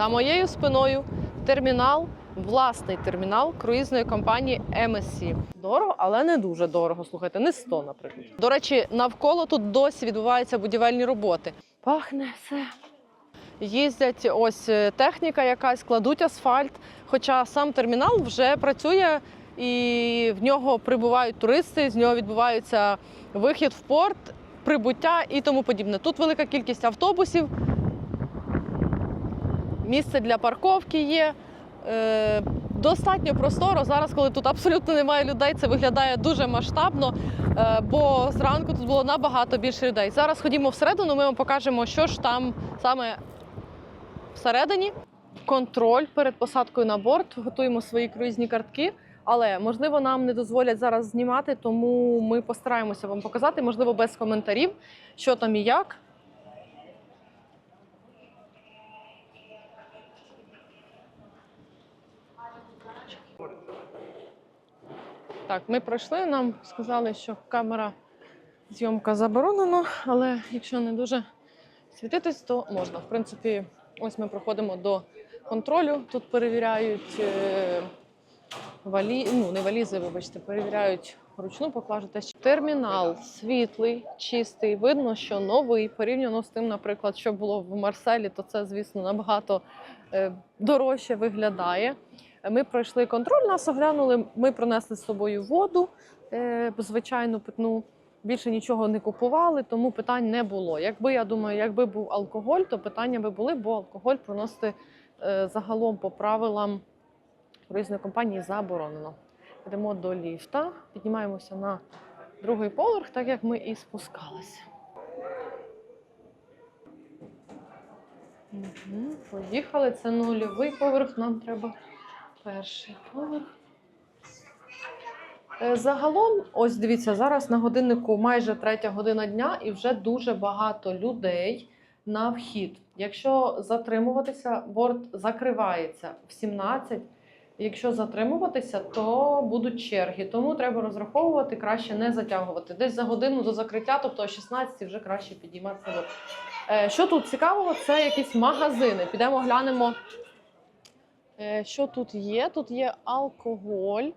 За моєю спиною термінал, власний термінал круїзної компанії MSC. Дорого, але не дуже дорого. Слухайте, не 100, наприклад. До речі, навколо тут досі відбуваються будівельні роботи. Пахне все. Їздять ось е, техніка якась, кладуть асфальт. Хоча сам термінал вже працює і в нього прибувають туристи, з нього відбувається вихід в порт, прибуття і тому подібне. Тут велика кількість автобусів, місце для парковки є. Е, достатньо просторо. Зараз, коли тут абсолютно немає людей, це виглядає дуже масштабно, е, бо зранку тут було набагато більше людей. Зараз ходімо всередину, ми вам покажемо, що ж там саме всередині. Контроль перед посадкою на борт, готуємо свої круїзні картки. Але можливо нам не дозволять зараз знімати, тому ми постараємося вам показати, можливо, без коментарів, що там і як. Так, ми пройшли. Нам сказали, що камера зйомка заборонена, але якщо не дуже світитись, то можна. В принципі, ось ми проходимо до контролю. Тут перевіряють е, валі... ну, не валізи, вибачте, перевіряють ручну поклажу. Теж термінал світлий, чистий. Видно, що новий порівняно з тим, наприклад, що було в Марселі, то це, звісно, набагато е, дорожче виглядає. Ми пройшли контроль, нас оглянули. Ми принесли з собою воду, е, звичайну питну. Більше нічого не купували, тому питань не було. Якби я думаю, якби був алкоголь, то питання би були, бо алкоголь приносити е, загалом по правилам круїзної компанії заборонено. Йдемо до ліфта, піднімаємося на другий поверх, так як ми і спускалися. Угу, поїхали. Це нульовий поверх. Нам треба перший поверх. Е, Загалом, ось дивіться, зараз на годиннику майже третя година дня і вже дуже багато людей на вхід. Якщо затримуватися, борт закривається в 17. Якщо затримуватися, то будуть черги. Тому треба розраховувати, краще не затягувати. Десь за годину до закриття, тобто о 16 вже краще підійматися. Е, Що тут цікавого? Це якісь магазини. Підемо глянемо, що тут є. Тут є алкоголь.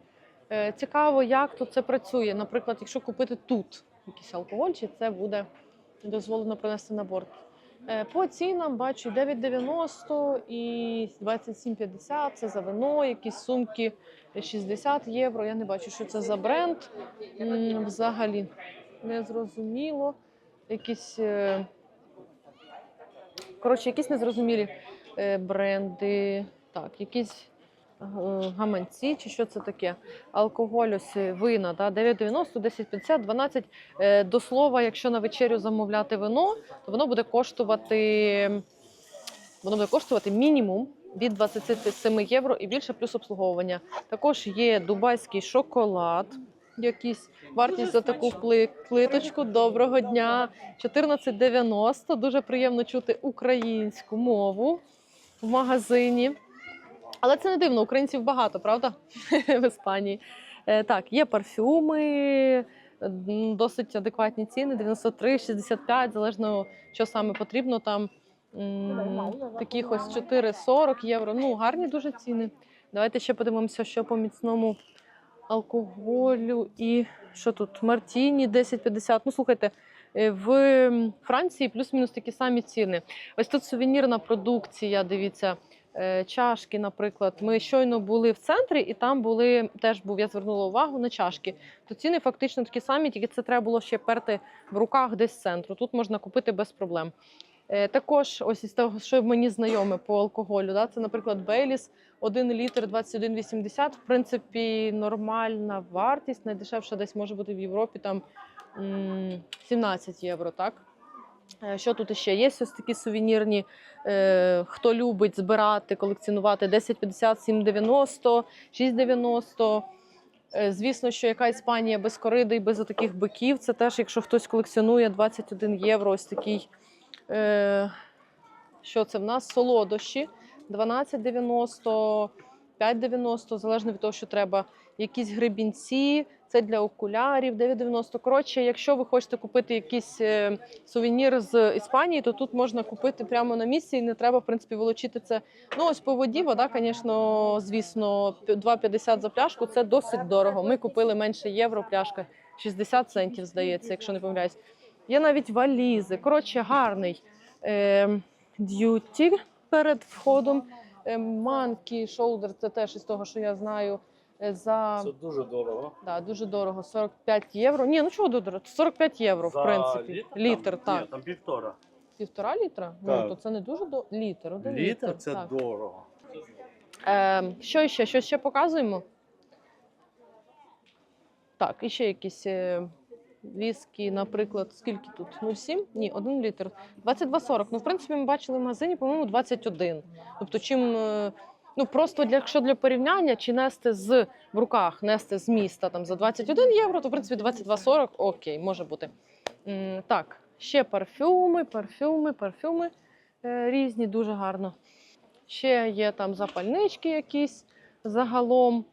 Е, Цікаво, як тут це працює. Наприклад, якщо купити тут якийсь алкоголь, чи це буде дозволено принести на борт. Е, По цінам бачу 9,90 і 27,50 це за вино, якісь сумки 60 євро. Я не бачу, що це за бренд. Взагалі не зрозуміло. Якісь, е, коротше, якісь незрозумілі е, бренди. Так, якісь е, гаманці, чи що це таке? Алкоголь, ось е, вина, да? 9,90, 10,50, 12. Е, До слова, якщо на вечерю замовляти вино, то воно буде коштувати, воно буде коштувати мінімум від 27 євро і більше плюс обслуговування. Також є дубайський шоколад. Якісь вартість за таку пли- плиточку. Доброго дня. 14,90. Дуже приємно чути українську мову в магазині. Але це не дивно, українців багато, правда? в Іспанії. Е, Так, є парфюми, досить адекватні ціни: 93, 65, залежно що саме потрібно. Там таких ось 4,40 євро. Ну, гарні дуже ціни. Давайте ще подивимося, що по міцному алкоголю і що тут? Мартіні 10,50. Ну, слухайте, е, в Франції плюс-мінус такі самі ціни. Ось тут сувенірна продукція, дивіться. Е, Чашки, наприклад, ми щойно були в центрі, і там були теж був. Я звернула увагу на чашки. То ціни фактично такі самі, тільки це треба було ще перти в руках десь з центру. Тут можна купити без проблем. Е, Також ось із того, що мені знайоме по алкоголю, да, це, наприклад, Бейліс, 1 літр 21,80. В принципі, нормальна вартість. Найдешевша десь може бути в Європі там м, 17 євро. Так? Е, Що тут ще є? Ось такі сувенірні. Е, хто любить збирати, колекціонувати 10,50, 7,90, 6,90. Е, Звісно, що яка Іспанія без кориди і без таких биків. Це теж, якщо хтось колекціонує 21 євро, ось такий. Е, що це в нас? Солодощі 12,90. 5,90, залежно від того, що треба. Якісь гребінці, це для окулярів, 9,90. Коротше, якщо ви хочете купити якийсь е, сувенір з Іспанії, то тут можна купити прямо на місці, і не треба, в принципі, волочити це. Ну, ось по воді, вода, звісно, звісно, 2,50 за пляшку це досить дорого. Ми купили менше євро, пляшка 60 центів, здається, якщо не помиляюсь. Є навіть валізи. Коротше, гарний е, д'юті перед входом. Е, Манкі, шолдер, це теж із того, що я знаю. е, За Це дуже дорого. да, дуже дорого, 45 євро. Ні, ну чого дорого? 45 євро, в За принципі. літр, Літр, там? так. Ні, там півтора. Півтора літра? Ну, то це не дуже до літр. Один Літр літр, це так. дорого. Е, що ще? Що ще показуємо? Так, і ще якісь е, віскі, наприклад, скільки тут? 0,7? Ні, 1 літр. 22,40. Ну, в принципі, ми бачили в магазині, по-моєму, 21. Тобто, чим. е, Ну, просто для, якщо для порівняння, чи нести з в руках, нести з міста там за 21 євро, то в принципі 22,40 окей, може бути. М, так, ще парфюми, парфюми, парфюми е, різні, дуже гарно. Ще є там запальнички якісь загалом.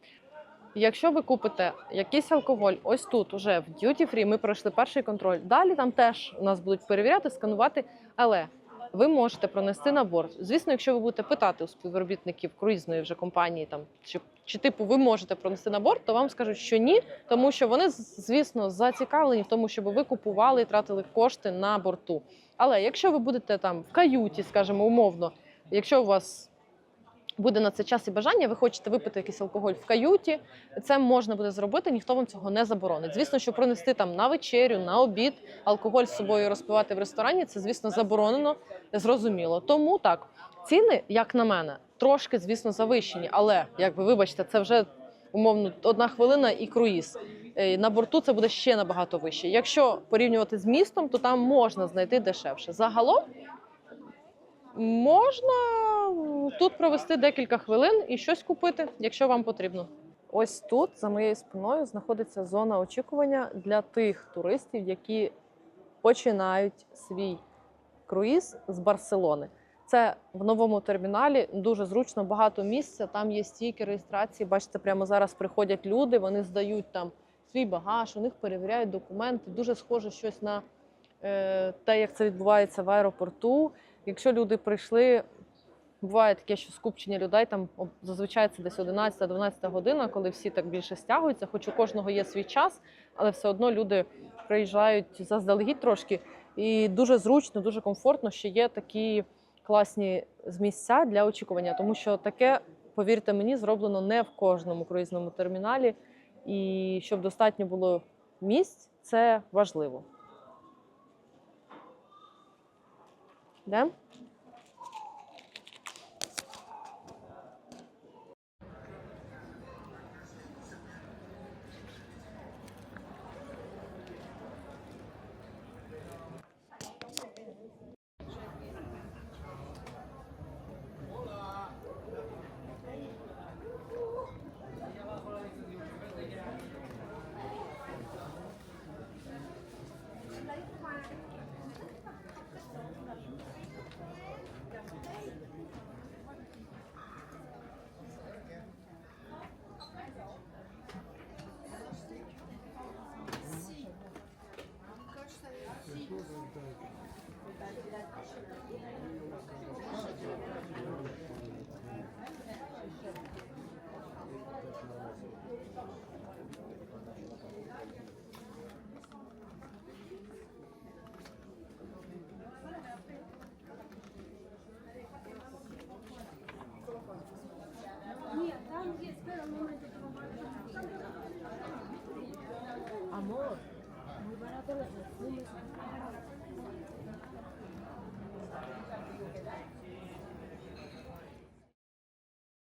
Якщо ви купите якийсь алкоголь, ось тут, уже в Duty Free, ми пройшли перший контроль. Далі там теж нас будуть перевіряти, сканувати, але ви можете пронести на борт. Звісно, якщо ви будете питати у співробітників круїзної вже компанії, там чи, чи типу ви можете пронести на борт, то вам скажуть, що ні, тому що вони, звісно, зацікавлені в тому, щоб ви купували і тратили кошти на борту. Але якщо ви будете там в каюті, скажімо, умовно, якщо у вас буде на це час і бажання, ви хочете випити якийсь алкоголь в каюті, це можна буде зробити, ніхто вам цього не заборонить. Звісно, що пронести там на вечерю, на обід, алкоголь з собою розпивати в ресторані, це, звісно, заборонено, зрозуміло. Тому так, ціни, як на мене, трошки, звісно, завищені, але як ви вибачте, це вже умовно одна хвилина і круїз. Е, На борту це буде ще набагато вище. Якщо порівнювати з містом, то там можна знайти дешевше. Загалом можна тут провести декілька хвилин і щось купити, якщо вам потрібно. Ось тут за моєю спиною знаходиться зона очікування для тих туристів, які починають свій круїз з Барселони. Це в новому терміналі дуже зручно, багато місця. Там є стійки реєстрації. Бачите, прямо зараз приходять люди, вони здають там свій багаж, у них перевіряють документи. Дуже схоже щось на е, те, як це відбувається в аеропорту. Якщо люди прийшли, буває таке, що скупчення людей там зазвичай це десь 11-12 година, коли всі так більше стягуються, хоч у кожного є свій час, але все одно люди приїжджають заздалегідь трошки. І дуже зручно, дуже комфортно, що є такі класні з місця для очікування, тому що таке, повірте мені, зроблено не в кожному круїзному терміналі. І щоб достатньо було місць, це важливо. Да?